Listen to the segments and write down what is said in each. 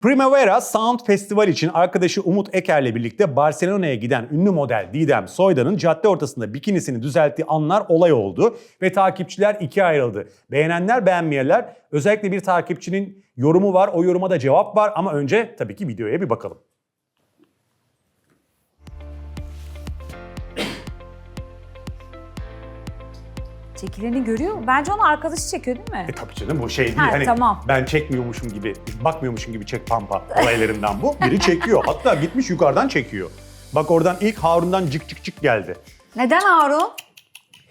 Primavera Sound Festival için arkadaşı Umut Eker'le birlikte Barcelona'ya giden ünlü model Didem Soydan'ın cadde ortasında bikinisini düzelttiği anlar olay oldu ve takipçiler ikiye ayrıldı. Beğenenler beğenmeyenler özellikle bir takipçinin yorumu var o yoruma da cevap var ama önce tabii ki videoya bir bakalım. Çekileni görüyor mu? Bence onu arkadaşı çekiyor değil mi? E tabii canım bu şey değil Ha, hani tamam. ben çekmiyormuşum gibi, bakmıyormuşum gibi çek pampa olaylarından bu. Biri çekiyor hatta gitmiş yukarıdan çekiyor. Bak oradan ilk Harun'dan cık cık cık geldi. Neden Harun?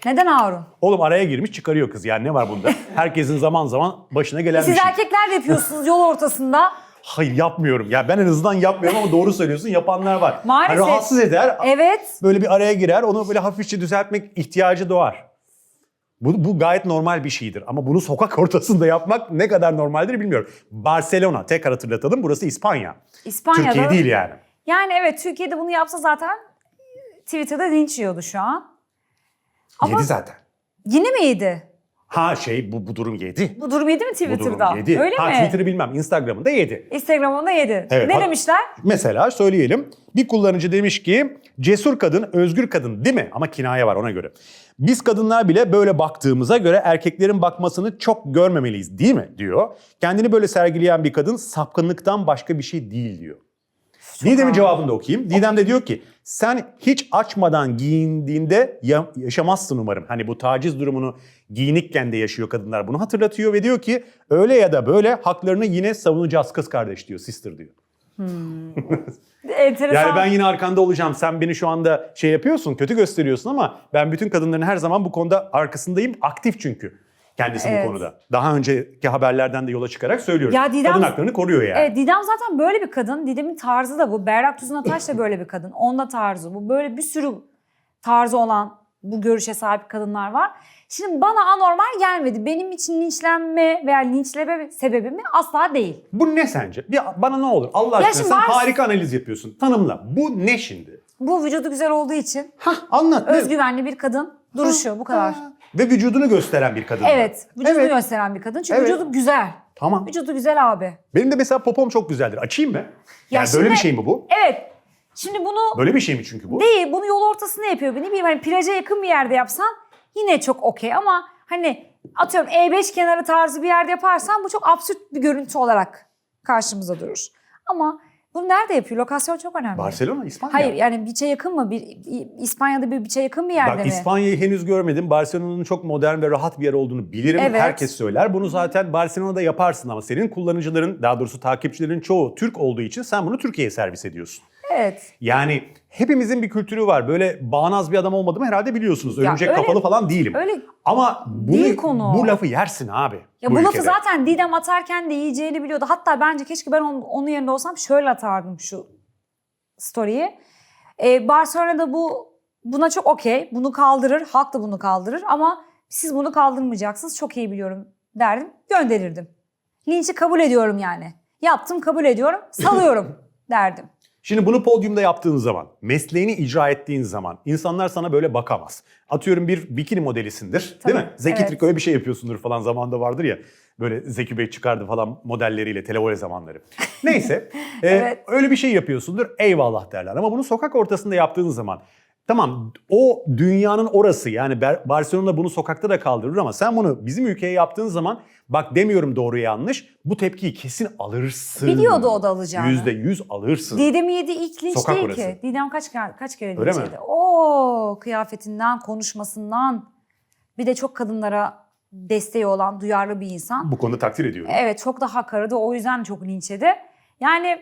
Neden Harun? Oğlum araya girmiş çıkarıyor kız yani ne var bunda? Herkesin zaman zaman başına gelen bir Siz şey. erkekler de yapıyorsunuz yol ortasında. Hayır yapmıyorum. Ya ben en azından yapmıyorum ama doğru söylüyorsun yapanlar var. Maalesef. Hani rahatsız eder. Evet. Böyle bir araya girer. Onu böyle hafifçe düzeltmek ihtiyacı doğar. Bu, bu gayet normal bir şeydir. Ama bunu sokak ortasında yapmak ne kadar normaldir bilmiyorum. Barcelona tekrar hatırlatalım. Burası İspanya. İspanya'da. Türkiye değil yani. Yani evet Türkiye'de bunu yapsa zaten Twitter'da linç yiyordu şu an. Ama Yedi zaten. yine mi yedi? Ha şey bu, bu durum yedi. Bu durum yedi mi Bu Twitter'da? durum yedi. Öyle ha mi? Twitter'ı bilmem. Instagram'ında yedi. Instagram'da yedi. Evet, ne bak- demişler? Mesela söyleyelim. Bir kullanıcı demiş ki cesur kadın, özgür kadın değil mi? Ama kinaye var ona göre. Biz kadınlar bile böyle baktığımıza göre erkeklerin bakmasını çok görmemeliyiz değil mi? diyor. Kendini böyle sergileyen bir kadın sapkınlıktan başka bir şey değil diyor. Didem'in cevabını da okuyayım. Didem de diyor ki sen hiç açmadan giyindiğinde ya- yaşamazsın umarım. Hani bu taciz durumunu giyinikken de yaşıyor kadınlar bunu hatırlatıyor ve diyor ki öyle ya da böyle haklarını yine savunacağız kız kardeş diyor, sister diyor. Enteresan. Yani ben yine arkanda olacağım. Sen beni şu anda şey yapıyorsun, kötü gösteriyorsun ama ben bütün kadınların her zaman bu konuda arkasındayım. Aktif çünkü kendisi Evet. bu konuda. Daha önceki haberlerden de yola çıkarak söylüyorum. Ya Didem- Kadın haklarını koruyor yani. Evet, Didem zaten böyle bir kadın. Didem'in tarzı da bu. Berrak Tuzun Ataş da böyle bir kadın. Onda tarzı bu. Böyle bir sürü tarzı olan bu görüşe sahip kadınlar var. Şimdi bana anormal gelmedi. Benim için linçlenme veya linçleme sebebi mi? Asla değil. Bu ne sence? Bir bana ne olur? Allah aşkına sen var- harika analiz yapıyorsun. Tanımla. Bu ne şimdi? Bu vücudu güzel olduğu için Hah anlat. Ne? özgüvenli bir kadın duruşu bu kadar. Ha. Ve vücudunu gösteren bir kadın. Evet, vücudunu Evet. gösteren bir kadın. Çünkü Evet. vücudu güzel. Tamam. Vücudu güzel abi. Benim de mesela popom çok güzeldir. Açayım mı? Yani böyle şimdi- bir şey mi bu? Evet. Şimdi bunu Böyle bir şey mi çünkü bu? Değil, bunu yol ortasında yapıyor. Ne bileyim hani plaja yakın bir yerde yapsan yine çok okey ama hani atıyorum E5 kenarı tarzı bir yerde yaparsan bu çok absürt bir görüntü olarak karşımıza durur. Ama bunu nerede yapıyor? Lokasyon çok önemli. Barcelona, İspanya. Hayır yani biçe yakın mı? Bir, İspanya'da bir biçe yakın bir yerde Bak mi? İspanya'yı henüz görmedim. Barcelona'nın çok modern ve rahat bir yer olduğunu bilirim. Evet. Herkes söyler. Bunu zaten Barcelona'da yaparsın ama senin kullanıcıların, daha doğrusu takipçilerin çoğu Türk olduğu için sen bunu Türkiye'ye servis ediyorsun. Evet. Yani hepimizin bir kültürü var. Böyle bağnaz bir adam olmadığımı herhalde biliyorsunuz. Örümcek öyle- kafalı falan değilim. Öyle Ama bunu, konu. bu lafı yersin abi. Ya bu, lafı ülkede. zaten Didem atarken de yiyeceğini biliyordu. Hatta bence keşke ben onun, onun yerinde olsam şöyle atardım şu story'i. Ee, Barcelona'da bu buna çok okey. Bunu kaldırır. Halk da bunu kaldırır. Ama siz bunu kaldırmayacaksınız. Çok iyi biliyorum derdim. Gönderirdim. Linçi kabul ediyorum yani. Yaptım kabul ediyorum. Salıyorum derdim. Şimdi bunu podyumda yaptığın zaman, mesleğini icra ettiğin zaman insanlar sana böyle bakamaz. Atıyorum bir bikini modelisindir Tabii, değil mi? Zeki evet. Trik öyle bir şey yapıyorsundur falan zamanda vardır ya. Böyle Zeki Bey çıkardı falan modelleriyle televole zamanları. Neyse e, Evet. öyle bir şey yapıyorsundur eyvallah derler. Ama bunu sokak ortasında yaptığın zaman Tamam o dünyanın orası yani Barcelona bunu sokakta da kaldırır ama sen bunu bizim ülkeye yaptığın zaman bak demiyorum doğru yanlış bu tepkiyi kesin alırsın. Biliyordu o da alacağını. Yüzde yüz alırsın. Didem'i yedi ilk linç Sokak değil orası. ki. Didem kaç kaç kere linç yedi? Oo kıyafetinden, konuşmasından. Bir de çok kadınlara desteği olan duyarlı bir insan. Bu konuda takdir ediyorum. Evet çok da hak aradı. O yüzden çok linç yedi. Yani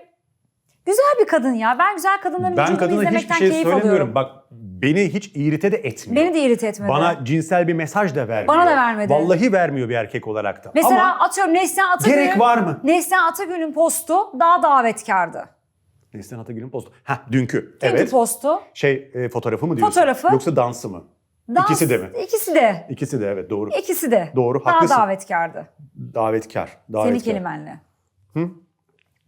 güzel bir kadın ya. Ben güzel kadınların Ben vücudunu kadına izlemekten hiçbir şey keyif söylemiyorum. alıyorum. Bak beni hiç irite de etmiyor. Beni de irite etmedi. Bana cinsel bir mesaj da vermiyor. Bana da vermedi. Vallahi vermiyor bir erkek olarak da. Mesela Ama atıyorum Neslihan Atagül'ün gerek var mı? Neslihan Atagül'ün postu daha davetkardı. Neslihan Atagül'ün postu. Heh dünkü. Dünkü evet. postu. Şey e, fotoğrafı mı diyorsun? Fotoğrafı. Yoksa dansı mı? Dans, İkisi de mi? İkisi de. İkisi de evet doğru. İkisi de. Doğru, Daha haklısın. davetkardı. Davetkar. Senin davetkar. kelimenle.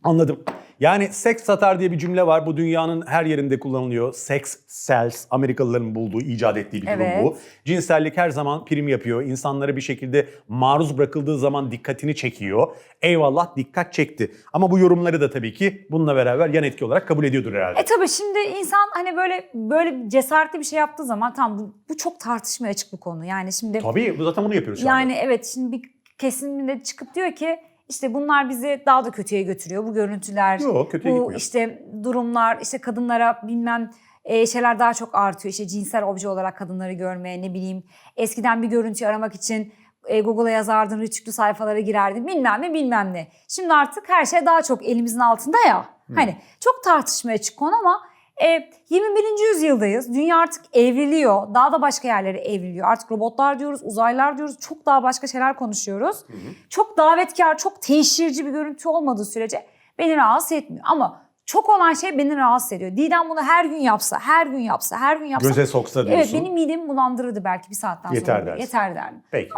Anladım. Yani seks satar diye bir cümle var. Bu dünyanın her yerinde kullanılıyor. Sex sells. Amerikalıların bulduğu, icat ettiği bir durum Evet. bu. Cinsellik her zaman prim yapıyor. İnsanlara bir şekilde maruz bırakıldığı zaman dikkatini çekiyor. Eyvallah dikkat çekti. Ama bu yorumları da tabii ki bununla beraber yan etki olarak kabul ediyordur herhalde. E tabii şimdi insan hani böyle böyle cesaretli bir şey yaptığı zaman tam bu, bu çok tartışmaya açık bir konu. Yani şimdi Tabii bu zaten bunu yapıyoruz yani evet şimdi bir kesimde çıkıp diyor ki işte bunlar bizi daha da kötüye götürüyor. Bu görüntüler, Yok, kötüye bu gitmiyor. işte durumlar, işte kadınlara bilmem e, şeyler daha çok artıyor. İşte cinsel obje olarak kadınları görmeye ne bileyim. Eskiden bir görüntü aramak için e, Google'a yazardın, rütüklü sayfalara girerdin bilmem ne bilmem ne. Şimdi artık her şey daha çok elimizin altında ya. Hani çok tartışmaya açık konu ama e, 21. yüzyıldayız. Dünya artık evriliyor. Daha da başka yerlere evriliyor. Artık robotlar diyoruz, uzaylılar diyoruz. Çok daha başka şeyler konuşuyoruz. Çok davetkar, çok teşhirci bir görüntü olmadığı sürece beni rahatsız etmiyor. Ama çok olan şey beni rahatsız ediyor. Didem bunu her gün yapsa, her gün yapsa, her gün yapsa. Göze soksa diyorsun. Evet benim midemi bulandırırdı belki bir saatten Yeter sonra. dersin. Yeter derdim. Peki.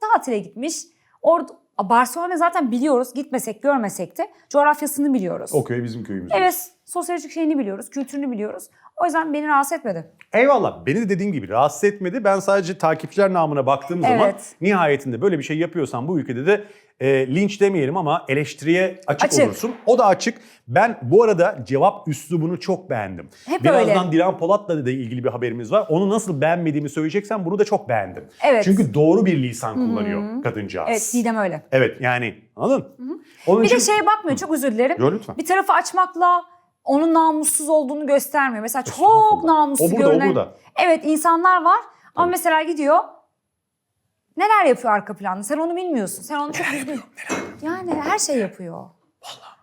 Tatile gitmiş. Orada Barcelona zaten biliyoruz. Gitmesek, görmesek de coğrafyasını biliyoruz. O köy bizim köyümüz. Evet, sosyolojik şeyini biliyoruz, kültürünü biliyoruz. O yüzden beni rahatsız etmedi. Eyvallah. Beni de dediğin gibi rahatsız etmedi. Ben sadece takipçiler namına baktığım zaman Evet. nihayetinde böyle bir şey yapıyorsan bu ülkede de e, linç demeyelim ama eleştiriye açık, Açık. olursun. O da açık. Ben bu arada cevap üslubunu çok beğendim. Hep Birazdan öyle. Dilan Polat'la da ilgili bir haberimiz var. Onu nasıl beğenmediğimi söyleyeceksen bunu da çok beğendim. Evet. Çünkü doğru bir lisan kullanıyor kadıncağız. Evet, Didem öyle. Evet yani anladın? Onun Bir için... de şeye bakmıyor, çok özür dilerim. Yo, lütfen. Bir tarafı açmakla onun namussuz olduğunu göstermiyor. Mesela çok namussuz O burada, o görünen... burada. Evet insanlar var ama Tabii. mesela gidiyor neler yapıyor arka planda sen onu bilmiyorsun. Sen onu çok düzgün... Yani her şey yapıyor.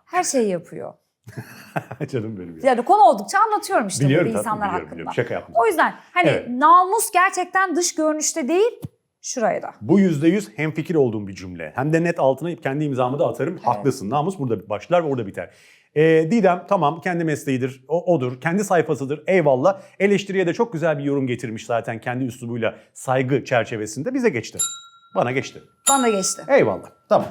Her şey yapıyor. Canım benim. ya. Yani konu oldukça anlatıyorum işte Biliyorum tatlım, insanlar biliyorum, hakkında. biliyorum. Şaka yaptım. O yüzden hani Evet. namus gerçekten dış görünüşte değil şuraya da. Bu yüzde yüz hemfikir olduğum bir cümle. Hem de net altına kendi imzamı da atarım. Haklısın. Namus burada başlar ve orada biter. Ee, Didem tamam kendi mesleğidir, o, odur, kendi sayfasıdır eyvallah. Eleştiriye de çok güzel bir yorum getirmiş zaten kendi üslubuyla saygı çerçevesinde bize geçti. Bana geçti. Bana geçti. Eyvallah. Tamam.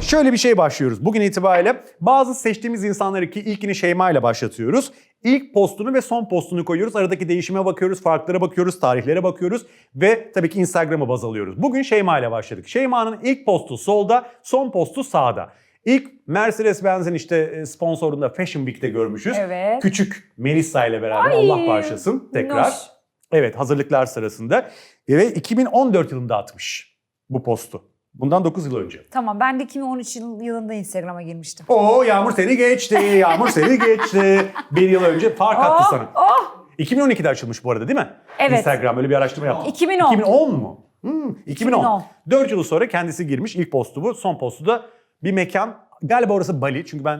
Şöyle bir şey başlıyoruz. Bugün itibariyle bazı seçtiğimiz insanları ki ilkini Şeyma ile başlatıyoruz. İlk postunu ve son postunu koyuyoruz. Aradaki değişime bakıyoruz, farklara bakıyoruz, tarihlere bakıyoruz ve tabii ki Instagram'ı baz alıyoruz. Bugün Şeyma ile başladık. Şeyma'nın ilk postu solda, son postu sağda. İlk Mercedes-Benz'in işte e, sponsorunda Fashion Week'te görmüşüz. Evet. Küçük Melissa ile beraber Ay, Allah bağışlasın tekrar. minnoş. Evet hazırlıklar sırasında ve 2014 yılında atmış bu postu. Bundan 9 yıl önce. Tamam ben de 2013 yıl- yılında Instagram'a girmiştim. Oo Yağmur seni geçti, Yağmur seni geçti. Bir yıl önce fark attı Oh, sana. oh! 2012'de açılmış bu arada değil mi? Evet. Instagram öyle bir araştırma yaptım. 2010. 2010 mu? Hmm, 2010. 2010. 4 yıl sonra kendisi girmiş. İlk postu bu. Son postu da bir mekan. Galiba orası Bali. Çünkü ben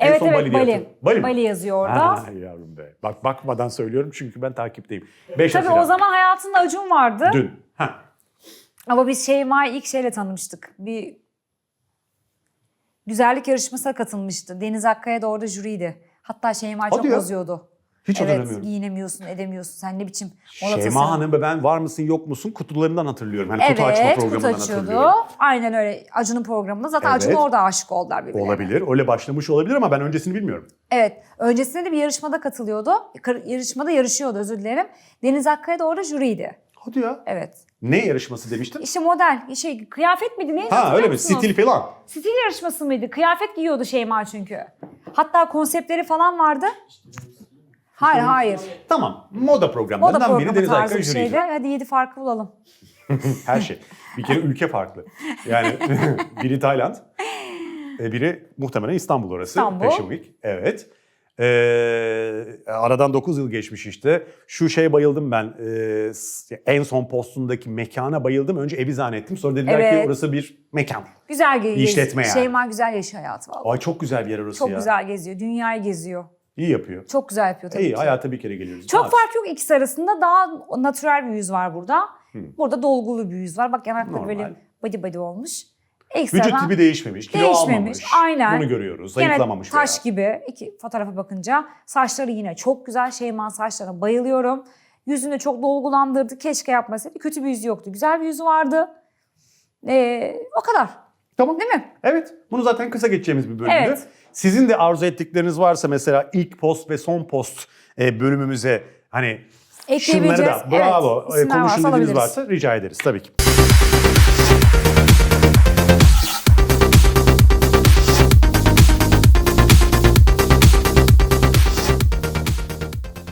en Evet son evet Bali, diye Bali. hatırlıyorum. Bali? Bali yazıyor orada. Ha, yavrum be. Bak bakmadan söylüyorum çünkü ben takipteyim. 5 Tabii o zaman hayatında Acun vardı. Dün. Ha. Ama biz Şeyma'yı ilk şeyle tanımıştık. Bir güzellik yarışmasına katılmıştı. Deniz Akkaya da orada jüriydi. Hatta Şeyma çok ya. bozuyordu. Hiç evet hatırlamıyorum. giyinemiyorsun edemiyorsun. Sen ne biçim mola Şeyma Hanım ve ben var mısın yok musun kutularından hatırlıyorum. Hani kutu açma Evet kutu programından açıyordu. hatırlıyorum. Aynen öyle Acun'un programında. Zaten Evet. Acun orada aşık oldular birbirlerine. Olabilir. Öyle başlamış olabilir ama ben öncesini bilmiyorum. Evet. Öncesinde de bir yarışmada katılıyordu. Yarışmada yarışıyordu özür dilerim. Deniz Akkaya da orada jüriydi. Hadi ya. Evet. Ne yarışması demiştin? İşte model, şey kıyafet miydi neydi? Ha öyle mi? Stil falan. Stil yarışması mıydı? Kıyafet giyiyordu Şeyma çünkü. Hatta konseptleri falan vardı. Hayır hayır. Tamam. Moda Moda programlarından biri programı Deniz tarzı bir jüriydi. Hadi yedi farkı bulalım. Her şey. Bir kere ülke farklı. Yani biri Tayland, e, biri muhtemelen İstanbul orası. İstanbul. Fashion Week. Evet. Ee, aradan 9 yıl geçmiş işte. Şu şeye bayıldım ben. Ee, s- en son postundaki mekana bayıldım. Önce evi zannettim. Sonra dediler ki Evet. orası bir mekan. Güzel geziyor. işletme yani. Şeyma güzel yaşıyor hayatı vallahi. Ay çok güzel bir yer orası Çok ya. güzel geziyor. Dünyayı geziyor. İyi yapıyor. Çok güzel yapıyor tabii İyi ki. hayata bir kere geliyoruz. Çok Ne fark yok ikisi arasında. Daha natürel bir yüz var burada. Hı. Burada dolgulu bir yüz var. Bak yanakları Normal. böyle body body olmuş. Vücut Ekstradan tipi değişmemiş, kilo Değişmemiş, almamış. aynen. Bunu görüyoruz. Gene Zayıflamamış taş veya. gibi iki fotoğrafa bakınca. Saçları yine çok güzel. Şeyman saçlarına bayılıyorum. Yüzünü çok dolgulandırdı. Keşke yapmasaydı. Kötü bir yüzü yoktu. Güzel bir yüzü vardı. Ee, o kadar. Tamam. Değil mi? Evet. Bunu zaten kısa geçeceğimiz bir bölümdü. Evet. Sizin de arzu ettikleriniz varsa mesela ilk post ve son post e, bölümümüze hani şunları da bravo Evet, konuşun dediğiniz varsa rica ederiz tabii ki.